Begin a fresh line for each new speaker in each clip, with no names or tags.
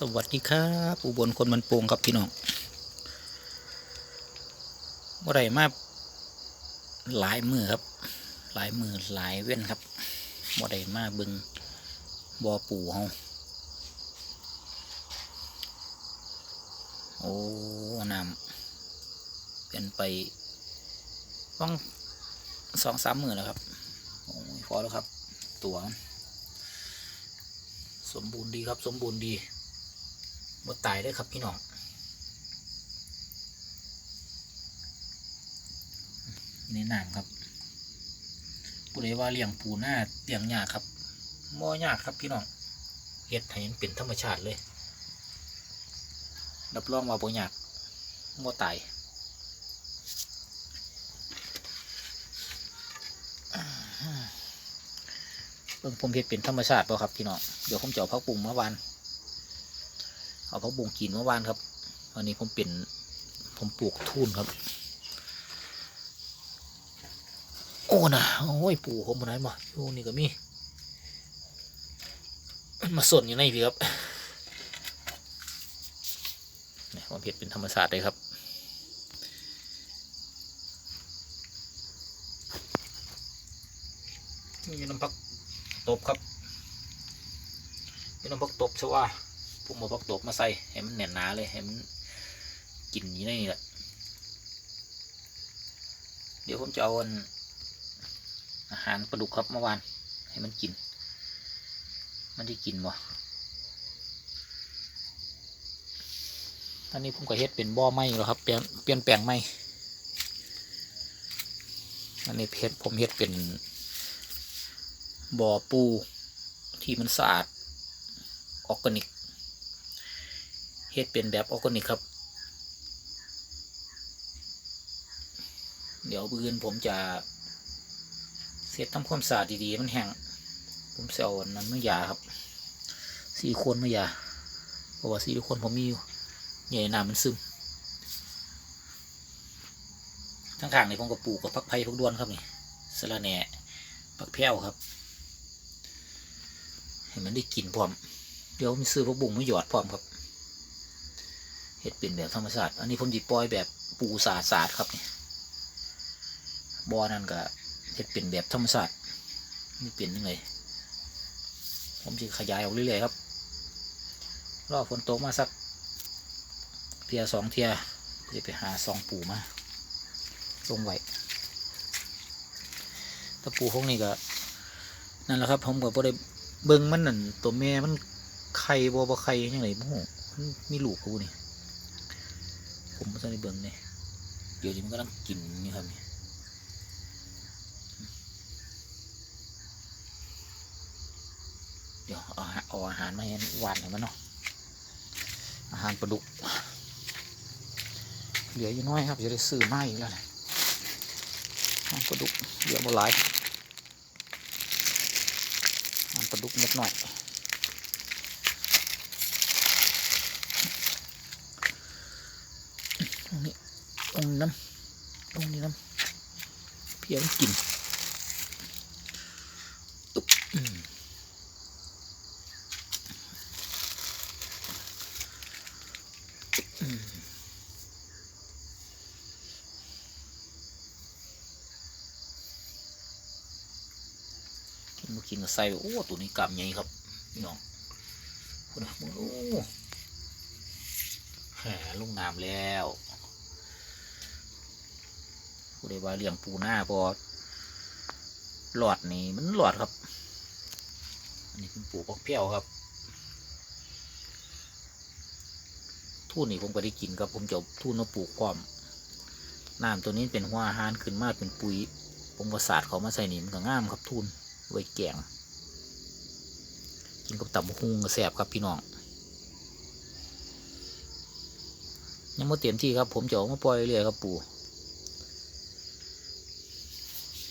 สวัสดีครับอุบลคนมันโป่งครับพี่น้องเมื่อไรมาหลายมือครับ หลายมือหลายเว้นครับเมื่อไรมาบึงบอปูเฮาโอ้น้ำเป็นไปต้องสองสามมือแล้วครับโอ้ยพอแล้วครับ ตัวสมบูรณ์ดีครับ สมบูรณ์ดี บ่ตายได้ครับพี่น้องในน้ำครับผู้ใดว่าเลี้ยงปูหน้าเลี้ยงยากครับบ่ยากครับพี่น้องเฮ็ดให้มันเป็นธรรมชาติเลยรับรองว่าบ่ยากบ่ตายเบิ่งผมเฮ็ดเป็นธรรมชาติป่ะครับพี่น้องเดี๋ยวผมจะเอาพักบุ้งเมื่อวาน เอาพักบุ้งกินเมื่อวานครับวันนี้ผมเป็นผมปลูกทุ่นครับ โอ้นะโอ้ยปลูกผมมันไหนมาโอ้นี่ก็มี มาส่วนอยู่ในพี่ครับนี่ผมเฮ็ดเป็นธรรมชาสติเลยครับนี่น้ำพักตบครับนี่น้ำพักตบใช่ว่า ผมเอาพักตบมาใส่ให้มันแน่นหนาเลยให้มันกินอยู่ในนี่แหละเดี๋ยวผมจะเอาอาหารปลาดุกครับเมื่อวาน ให้มันกิน มันได้กินบ่อันนี้ผมก็เฮ็ดเป็นบ่อไม้แล้วครับเปลี่ยนเปลี่ยนแปลงไม้อันนี้เพชรผมเฮ็ดเป็นบ่อปูที่มันสะอาดออร์แกนิก เฮ็ดเป็นแบบออร์แกนิกครับ เดี๋ยวบืนผมจะเสร็จทำความสะอาดดีๆ มันแห้ง ผมจะเอานั้นมายาครับซีลิโคนมายาเพราะว่าซีลิโคนผมมีอยู่ใหญ่น้ำมันซึมทั้งข้างนี่ผมก็ปลูกกับพักไผ่พักด้วนครับนี่สะระแหน่ผักแพ้วครับให้มันได้กินพร้อม เดี๋ยวมีซื้อพวกบุ้งมาหยอดพร้อมครับ เห็ดเป็นแบบธรรมชาติอันนี้ผมจีปล่อยแบบปูสาดสาดครับนี่บ่อนั่นก็เห็ดเป็นแบบธรรมชาตินี่เป็นยังไงผมจะขยายออกเรื่อยๆครับรอฝนตกมาสักเทียสองเทียจะไปหาซองปูมาลงไว้ถ้าปูพวกนี้ก็นั่นแหละครับ ผมก็บ่ได้เบิ่งมันนั่นตัวแม่มันไข่บ่บ่ไข่ยังไงบ่มันมีลูกกูนี่ ผมบ่ทันได้เบิ่งนี่เดี๋ยวนี้มันกำลังกินนี่ครับนี่เดี๋ยวเอาอาหารเอาอาหารมาให้หวานให้มันเนาะอาหารปลาดุกเหลืออยู่น้อยครับจะได้ซื้อไมาอีกแล้วนะอาหารปลาดุกเหลือบ่หลายมันปลาดุกนิดหน่อยตรง นี้ตรงน้ำตรงนี้น้ำเพียงกินอุ๊บมอืมกินมากินก็ใส่โอ้ตัวนี้กำใหญ่ครับพี่น้องคุณนะโอ้แหลงน้ำแล้ว ผู้ใดว่าเลี้ยงปูหน้าพอหลอดนี่มันหลอดครับ อันนี้เป็นปูปักเพี้ยวครับทุ่นนี่ผมก็ได้กินครับ ผมจะเอาทุ่นมาปลูกพร้อมน้ำตัวนี้เป็นหัวอาหารขึ้นมาเป็นปุ๋ยผมก็สาดเขามาใส่นี่มันก็งามครับทุ่นไว้แกงกินกับตับหุงก็แสบครับพี่น้องยังไม่เต็มที่ครับ ผมจะเอามาปล่อยเรื่อยครับปู่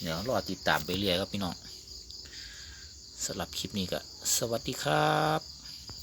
เดี๋ยวรอติดตามไปเรื่อยครับพี่น้องสำหรับคลิปนี้ก็สวัสดีครับ